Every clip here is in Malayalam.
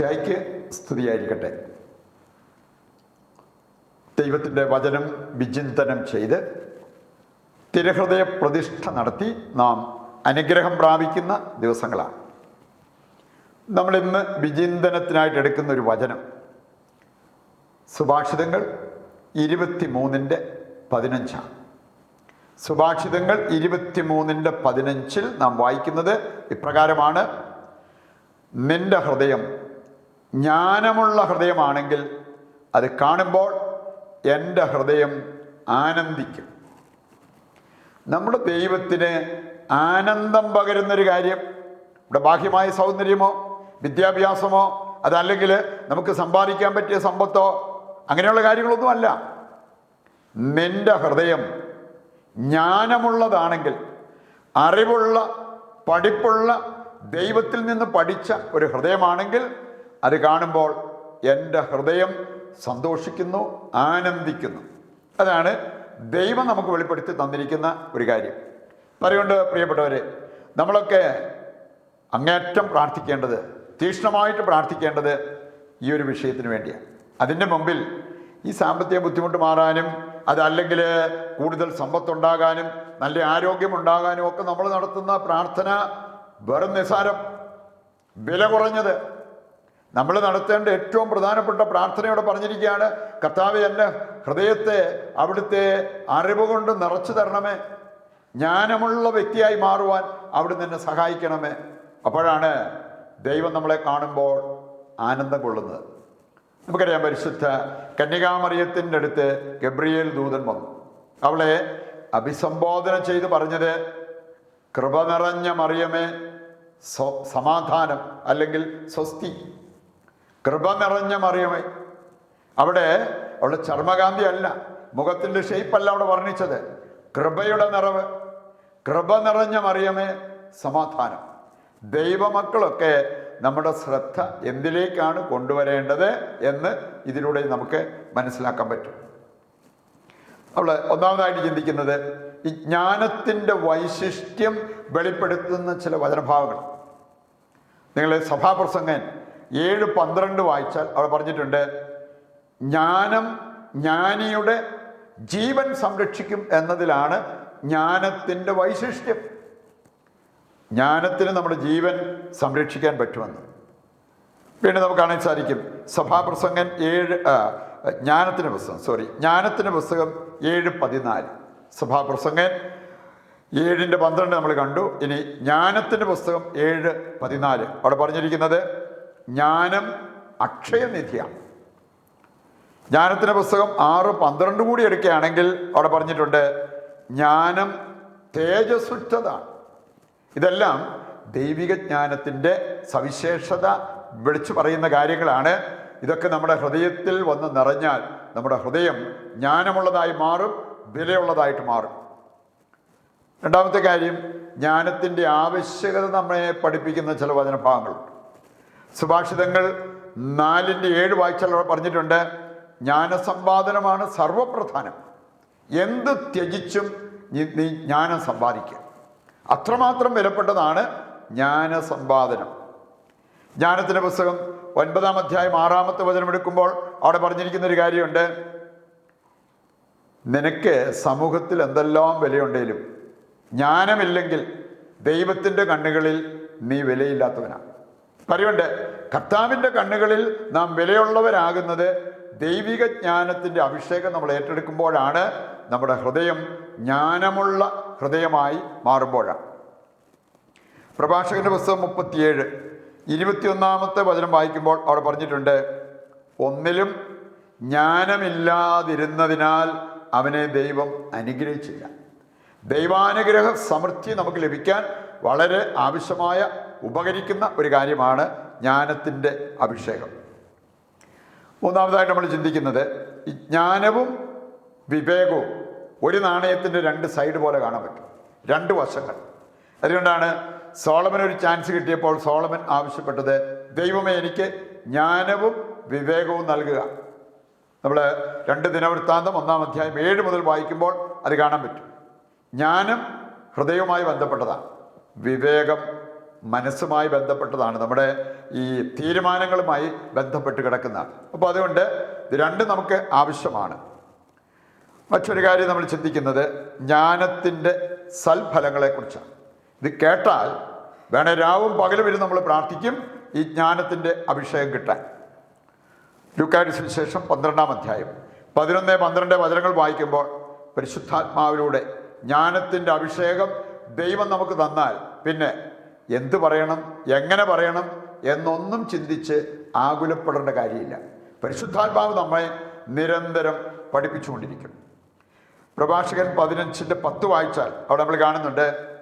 മിശിഹായ്ക്ക് സ്തുതിയായിരിക്കട്ടെ. ദൈവത്തിന്റെ വചനം വിചിന്തനം ചെയ്ത് തിരഹൃദയ പ്രതിഷ്ഠ നടത്തി നാം അനുഗ്രഹം പ്രാപിക്കുന്ന ദിവസങ്ങളാണ്. നമ്മളിന്ന് വിചിന്തനത്തിനായിട്ട് എടുക്കുന്ന ഒരു വചനം. സുഭാഷിതങ്ങൾ ഇരുപത്തി മൂന്നിന്റെ പതിനഞ്ചാണ്. സുഭാഷിതങ്ങൾ ഇരുപത്തിമൂന്നിന്റെ പതിനഞ്ചിൽ നാം വായിക്കുന്നത് ഇപ്രകാരമാണ്. നിന്റെ ഹൃദയം ജ്ഞാനമുള്ള ഹൃദയമാണെങ്കിൽ അത് കാണുമ്പോൾ എന്റെ ഹൃദയം ആനന്ദിക്കും. നമ്മുടെ ദൈവത്തിന് ആനന്ദം പകരുന്നൊരു കാര്യം ഇവിടെ ബാഹ്യമായ സൗന്ദര്യമോ വിദ്യാഭ്യാസമോ അതല്ലെങ്കിൽ നമുക്ക് സമ്പാദിക്കാൻ പറ്റിയ സമ്പത്തോ അങ്ങനെയുള്ള കാര്യങ്ങളൊന്നുമല്ല. നിന്റെ ഹൃദയം ജ്ഞാനമുള്ളതാണെങ്കിൽ അറിവുള്ള പഠിപ്പുള്ള ദൈവത്തിൽ നിന്ന് പഠിച്ച ഒരു ഹൃദയമാണെങ്കിൽ അത് കാണുമ്പോൾ എന്റെ ഹൃദയം സന്തോഷിക്കുന്നു ആനന്ദിക്കുന്നു. അതാണ് ദൈവം നമുക്ക് വെളിപ്പെടുത്തി തന്നിരിക്കുന്ന ഒരു കാര്യം. പറയുകൊണ്ട് പ്രിയപ്പെട്ടവരെ നമ്മളൊക്കെ അങ്ങേറ്റം പ്രാർത്ഥിക്കേണ്ടത് തീക്ഷ്ണമായിട്ട് പ്രാർത്ഥിക്കേണ്ടത് ഈ ഒരു വിഷയത്തിന് വേണ്ടിയാണ്. അതിന്റെ മുമ്പിൽ ഈ സാമ്പത്തിക ബുദ്ധിമുട്ട് മാറാനും അതല്ലെങ്കിൽ കൂടുതൽ സമ്പത്തുണ്ടാകാനും നല്ല ആരോഗ്യമുണ്ടാകാനും ഒക്കെ നമ്മൾ നടത്തുന്ന പ്രാർത്ഥന വെറും നിസാരം വില കുറഞ്ഞത് നമ്മൾ നടത്തേണ്ട ഏറ്റവും പ്രധാനപ്പെട്ട പ്രാർത്ഥനയോടെ പറഞ്ഞിരിക്കുകയാണ് കർത്താവ് എന്റെ ഹൃദയത്തെ അവിടുത്തെ അറിവ് കൊണ്ട് നിറച്ചു തരണമേ. ജ്ഞാനമുള്ള വ്യക്തിയായി മാറുവാൻ അവിടുന്ന് എന്നെ സഹായിക്കണമേ. അപ്പോഴാണ് ദൈവം നമ്മളെ കാണുമ്പോൾ ആനന്ദം കൊള്ളുന്നത്. നമുക്കറിയാം പരിശുദ്ധ കന്യകാമറിയത്തിന്റെ അടുത്ത് ഗബ്രിയേൽ ദൂതൻ വന്നു. അവളെ അഭിസംബോധന ചെയ്ത് പറഞ്ഞത് കൃപ നിറഞ്ഞ മറിയമേ സമാധാനം അല്ലെങ്കിൽ സ്വസ്തി. കൃപ നിറഞ്ഞ മറിയമേ. അവിടെ അവളുടെ ചർമ്മകാന്തി അല്ല മുഖത്തിന്റെ ഷേപ്പല്ല അവിടെ വർണിച്ചത്. കൃപയുടെ നിറവ് കൃപ നിറഞ്ഞ മറിയമേ സമാധാനം. ദൈവമക്കളൊക്കെ നമ്മുടെ ശ്രദ്ധ എന്തിലേക്കാണ് കൊണ്ടുവരേണ്ടത് എന്ന് ഇതിലൂടെ നമുക്ക് മനസ്സിലാക്കാൻ പറ്റും. അവൾ ഒന്നാമതായിട്ട് ചിന്തിക്കുന്നത് ഈ ജ്ഞാനത്തിന്റെ വൈശിഷ്ട്യം വെളിപ്പെടുത്തുന്ന ചില വചനഭാവങ്ങൾ നിങ്ങളെ സഭാപ്രസംഗൻ ഏഴ് പന്ത്രണ്ട് വായിച്ചാൽ അവിടെ പറഞ്ഞിട്ടുണ്ട് ജ്ഞാനം ജ്ഞാനിയുടെ ജീവൻ സംരക്ഷിക്കും എന്നതിലാണ് ജ്ഞാനത്തിന്റെ വൈശിഷ്ട്യം. ജ്ഞാനത്തിന് നമ്മുടെ ജീവൻ സംരക്ഷിക്കാൻ പറ്റുമെന്ന്. പിന്നെ നമുക്ക് കാണാൻ സാധിക്കും സഭാപ്രസംഗൻ ഏഴ് ജ്ഞാനത്തിന്റെ പുസ്തകം സോറി ജ്ഞാനത്തിന്റെ പുസ്തകം ഏഴ് പതിനാല്. സഭാപ്രസംഗൻ ഏഴിന്റെ പന്ത്രണ്ട് നമ്മൾ കണ്ടു ഇനി ജ്ഞാനത്തിന്റെ പുസ്തകം ഏഴ് പതിനാല്. അവിടെ പറഞ്ഞിരിക്കുന്നത് ജ്ഞാനം അക്ഷയനിധിയാണ് ജ്ഞാനത്തിന്റെ പുസ്തകം ആറ് പന്ത്രണ്ട് കൂടി എടുക്കുകയാണെങ്കിൽ അവിടെ പറഞ്ഞിട്ടുണ്ട് ജ്ഞാനം തേജസ്സുറ്റതാണ്. ഇതെല്ലാം ദൈവിക ജ്ഞാനത്തിന്റെ സവിശേഷത വിളിച്ചു പറയുന്ന കാര്യങ്ങളാണ്. ഇതൊക്കെ നമ്മുടെ ഹൃദയത്തിൽ വന്ന് നിറഞ്ഞാൽ നമ്മുടെ ഹൃദയം ജ്ഞാനമുള്ളതായി മാറും വിലയുള്ളതായിട്ട് മാറും. രണ്ടാമത്തെ കാര്യം ജ്ഞാനത്തിന്റെ ആവശ്യകത നമ്മളെ പഠിപ്പിക്കുന്ന ചില വചനഭാഗങ്ങളുണ്ട്. സുഭാഷിതങ്ങൾ നാലിന്റെ ഏഴ് വായിച്ചാൽ അവിടെ പറഞ്ഞിട്ടുണ്ട് ജ്ഞാനസമ്പാദനമാണ് സർവപ്രധാനം. എന്ത് ത്യജിച്ചും നീ ജ്ഞാനം സമ്പാദിക്കുക. അത്രമാത്രം വിലപ്പെട്ടതാണ് ജ്ഞാനസമ്പാദനം. ജ്ഞാനത്തിന്റെ പുസ്തകം ഒൻപതാം അധ്യായം ആറാമത്തെ വചനം എടുക്കുമ്പോൾ അവിടെ പറഞ്ഞിരിക്കുന്ന ഒരു കാര്യമുണ്ട്. നിനക്ക് സമൂഹത്തിൽ എന്തെല്ലാം വിലയുണ്ടെങ്കിലും ജ്ഞാനമില്ലെങ്കിൽ ദൈവത്തിന്റെ കണ്ണുകളിൽ നീ വിലയില്ലാത്തവനാണ് പറയുണ്ട് കർത്താവിന്റെ കണ്ണുകളിൽ നാം വിലയുള്ളവരാകുന്നത് ദൈവിക ജ്ഞാനത്തിന്റെ അഭിഷേകം നമ്മൾ ഏറ്റെടുക്കുമ്പോഴാണ്. നമ്മുടെ ഹൃദയം ജ്ഞാനമുള്ള ഹൃദയമായി മാറുമ്പോഴാണ്. പ്രഭാഷകന്റെ പുസ്തകം മുപ്പത്തിയേഴ് ഇരുപത്തിയൊന്നാമത്തെ വചനം വായിക്കുമ്പോൾ അവിടെ പറഞ്ഞിട്ടുണ്ട് ഒന്നിലും ജ്ഞാനമില്ലാതിരുന്നതിനാൽ അവനെ ദൈവം അനുഗ്രഹിച്ചില്ല. ദൈവാനുഗ്രഹ സമൃദ്ധി നമുക്ക് ലഭിക്കാൻ വളരെ ആവശ്യമായ ഉപകരിക്കുന്ന ഒരു കാര്യമാണ് ജ്ഞാനത്തിന്റെ അഭിഷേകം. മൂന്നാമതായിട്ട് നമ്മൾ ചിന്തിക്കുന്നത് ഈ ജ്ഞാനവും വിവേകവും ഒരു നാണയത്തിന്റെ രണ്ട് സൈഡ് പോലെ കാണാൻ പറ്റും. രണ്ട് വശങ്ങൾ. അതുകൊണ്ടാണ് സോളമൻ ഒരു ചാൻസ് കിട്ടിയപ്പോൾ സോളമൻ ആവശ്യപ്പെട്ടത് ദൈവമേ എനിക്ക് ജ്ഞാനവും വിവേകവും നൽകുക. നമ്മൾ രണ്ട് ദിനവൃത്താന്തം ഒന്നാം അധ്യായം ഏഴ് മുതൽ വായിക്കുമ്പോൾ അത് കാണാൻ പറ്റും. ജ്ഞാനം ഹൃദയവുമായി ബന്ധപ്പെട്ടതാണ്. വിവേകം മനസ്സുമായി ബന്ധപ്പെട്ടതാണ്. നമ്മുടെ ഈ തീരുമാനങ്ങളുമായി ബന്ധപ്പെട്ട് കിടക്കുന്നതാണ് അപ്പോൾ അതുകൊണ്ട് രണ്ടും നമുക്ക് ആവശ്യമാണ്. മറ്റൊരു കാര്യം നമ്മൾ ചിന്തിക്കുന്നത് ജ്ഞാനത്തിന്റെ സൽഫലങ്ങളെക്കുറിച്ചാണ്. ഇത് കേട്ടാൽ വേണേ രാവും പകലും വരും നമ്മൾ പ്രാർത്ഥിക്കും ഈ ജ്ഞാനത്തിന്റെ അഭിഷേകം കിട്ടാൻ. ലുക്കാരിസിന് ശേഷം പന്ത്രണ്ടാം അധ്യായം. പതിനൊന്ന് പന്ത്രണ്ട് വചനങ്ങൾ വായിക്കുമ്പോൾ പരിശുദ്ധാത്മാവിലൂടെ ജ്ഞാനത്തിന്റെ അഭിഷേകം ദൈവം നമുക്ക് തന്നാൽ പിന്നെ എന്ത് പറയണം? എങ്ങനെ പറയണം? എന്നൊന്നും ചിന്തിച്ച് ആകുലപ്പെടേണ്ട കാര്യമില്ല. പരിശുദ്ധാത്മാവ് നമ്മളെ നിരന്തരം പഠിപ്പിച്ചുകൊണ്ടിരിക്കും. പ്രഭാഷകൻ പതിനഞ്ചിന്റെ പത്ത് വായിച്ചാൽ അവിടെ നമ്മൾ കാണുന്നുണ്ട്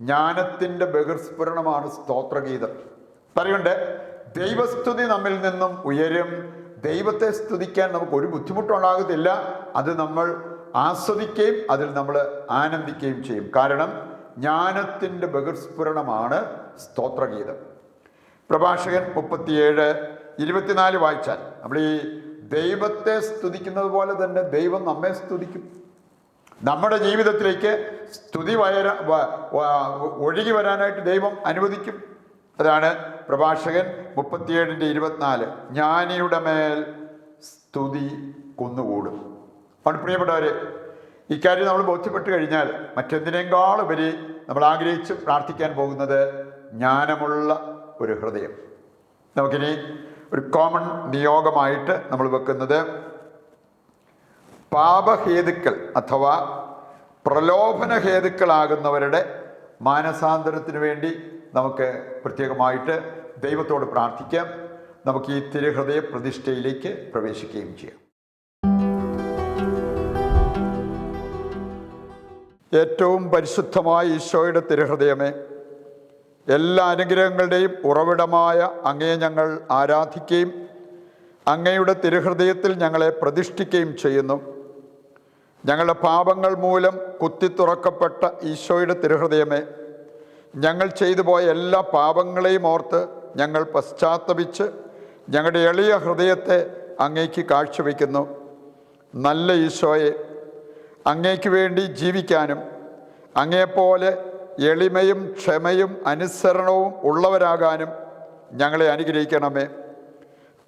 ജ്ഞാനത്തിന്റെ ബഹിർസ്ഫുരണമാണ് സ്തോത്രഗീതം. പറയുണ്ട് ദൈവസ്തുതി നമ്മിൽ നിന്നും ഉയരും. ദൈവത്തെ സ്തുതിക്കാൻ നമുക്ക് ഒരു ബുദ്ധിമുട്ടുണ്ടാകത്തില്ല അത് നമ്മൾ ആസ്വദിക്കുകയും അതിൽ നമ്മൾ ആനന്ദിക്കുകയും ചെയ്യും. കാരണം ജ്ഞാനത്തിന്റെ ബഹിർസ്ഫുരണമാണ് സ്തോത്രഗീതം. പ്രഭാഷകൻ മുപ്പത്തിയേഴ് ഇരുപത്തിനാല് വായിച്ചാൽ നമ്മൾ ഈ ദൈവത്തെ സ്തുതിക്കുന്നത് പോലെ തന്നെ ദൈവം നമ്മെ സ്തുതിക്കും. നമ്മുടെ ജീവിതത്തിലേക്ക് സ്തുതി വയര ഒഴുകി വരാനായിട്ട് ദൈവം അനുവദിക്കും. അതാണ് പ്രഭാഷകൻ മുപ്പത്തിയേഴിന്റെ ഇരുപത്തിനാല്. ജ്ഞാനിയുടെ മേൽ സ്തുതി കുന്നുകൂടും. അതുകൊണ്ട് പ്രിയപ്പെട്ടവരെ ഇക്കാര്യം നമ്മൾ ബോധ്യപ്പെട്ട് കഴിഞ്ഞാൽ മറ്റെന്തിനേക്കാളുപരി നമ്മൾ ആഗ്രഹിച്ച് പ്രാർത്ഥിക്കാൻ പോകുന്നത് ജ്ഞാനമുള്ള ഒരു ഹൃദയം. നമുക്കിനി ഒരു കോമൺ നിയോഗമായിട്ട് നമ്മൾ വെക്കുന്നത് പാപഹേതുക്കൾ അഥവാ പ്രലോഭന ഹേതുക്കളാകുന്നവരുടെ മാനസാന്തരത്തിന് വേണ്ടി നമുക്ക് പ്രത്യേകമായിട്ട് ദൈവത്തോട് പ്രാർത്ഥിക്കാം. നമുക്ക് ഈ തിരുഹൃദയ പ്രതിഷ്ഠയിലേക്ക് പ്രവേശിക്കുകയും ചെയ്യാം. ഏറ്റവും പരിശുദ്ധമായ ഈശോയുടെ തിരുഹൃദയമേ എല്ലാ അനുഗ്രഹങ്ങളുടെയും ഉറവിടമായ അങ്ങയെ ഞങ്ങൾ ആരാധിക്കുകയും അങ്ങയുടെ തിരുഹൃദയത്തിൽ ഞങ്ങളെ പ്രതിഷ്ഠിക്കുകയും ചെയ്യുന്നു. ഞങ്ങളുടെ പാപങ്ങൾ മൂലം കുത്തിത്തുറക്കപ്പെട്ട ഈശോയുടെ തിരുഹൃദയമേ ഞങ്ങൾ ചെയ്തു പോയ എല്ലാ പാപങ്ങളെയും ഓർത്ത് ഞങ്ങൾ പശ്ചാത്തപിച്ച് ഞങ്ങളുടെ എളിയ ഹൃദയത്തെ അങ്ങേക്ക് കാഴ്ചവെക്കുന്നു നല്ല ഈശോയെ അങ്ങേക്ക് വേണ്ടി ജീവിക്കാനും അങ്ങേപ്പോലെ എളിമയും ക്ഷമയും അനുസരണവും ഉള്ളവരാകാനും ഞങ്ങളെ അനുഗ്രഹിക്കണമേ.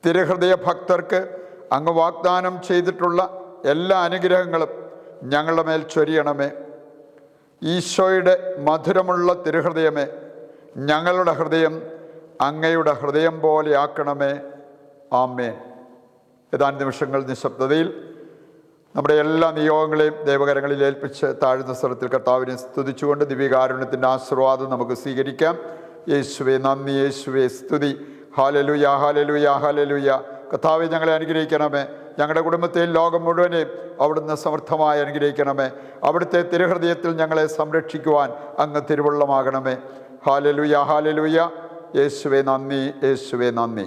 തിരുഹൃദയ ഭക്തർക്ക് അങ്ങ് വാഗ്ദാനം ചെയ്തിട്ടുള്ള എല്ലാ അനുഗ്രഹങ്ങളും ഞങ്ങളുടെ മേൽ ചൊരിയണമേ. ഈശോയുടെ മധുരമുള്ള തിരുഹൃദയമേ ഞങ്ങളുടെ ഹൃദയം അങ്ങയുടെ ഹൃദയം പോലെ ആക്കണമേ. ആമേൻ. ഏതാനും നിമിഷങ്ങൾ നിശബ്ദതയിൽ നമ്മുടെ എല്ലാ നിയോഗങ്ങളെയും ദൈവകരങ്ങളിൽ ഏൽപ്പിച്ച് താഴ്ന്ന സ്ഥലത്തിൽ കർത്താവിനെ സ്തുതിച്ചുകൊണ്ട് ദിവ്യകാരുണ്യത്തിന്റെ ആശീർവാദം നമുക്ക് സ്വീകരിക്കാം. യേശുവേ നന്ദി യേശുവേ സ്തുതി. ഹാലലുയ ഹാലലുയ ഹാലലുയ കർത്താവെ ഞങ്ങളെ അനുഗ്രഹിക്കണമേ. ഞങ്ങളുടെ കുടുംബത്തെയും ലോകം മുഴുവനെയും അവിടുന്ന് സമർത്ഥമായി അനുഗ്രഹിക്കണമേ. അവിടുത്തെ തിരുഹൃദയത്തിൽ ഞങ്ങളെ സംരക്ഷിക്കുവാൻ അങ്ങ് തിരുവുള്ളമാകണമേ. ഹാലലുയ ഹാലലുയ യേശുവേ നന്ദി യേശുവേ നന്ദി.